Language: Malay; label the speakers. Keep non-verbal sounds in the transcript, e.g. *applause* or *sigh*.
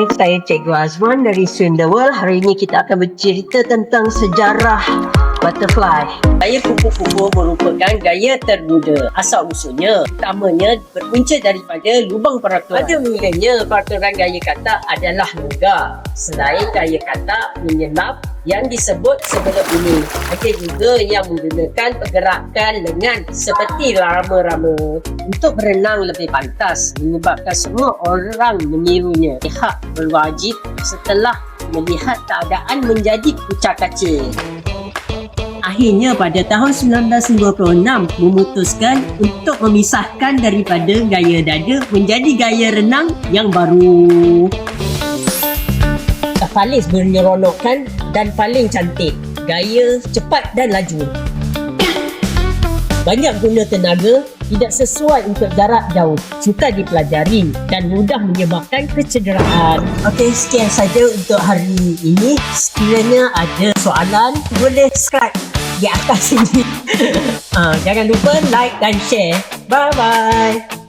Speaker 1: Hai, saya Cikgu Azwan dari Swim the World. Hari ini kita akan bercerita tentang sejarah butterfly. Gaya kupu-kupu merupakan gaya termuda. Asal usulnya, utamanya berpunca daripada lubang peraturan. Pada mulanya, peraturan gaya kata adalah mudah. Selain gaya kata menyelam yang disebut sebelum ini. Ada juga yang menggunakan pergerakan lengan seperti rama-rama untuk berenang lebih pantas menyebabkan semua orang menirunya. Pihak berwajib setelah melihat keadaan menjadi kucak kacir. Akhirnya pada tahun 1956 memutuskan untuk memisahkan daripada gaya dada menjadi gaya renang yang baru. Paling menyeronokkan dan paling cantik. Gaya cepat dan laju. Banyak guna tenaga, tidak sesuai untuk jarak jauh, sukar dipelajari dan mudah menyebabkan kecederaan. Okey, sekian saja untuk hari ini. Sekiranya ada soalan, boleh subscribe di atas sini. *laughs* Ah, jangan lupa like dan share. Bye-bye.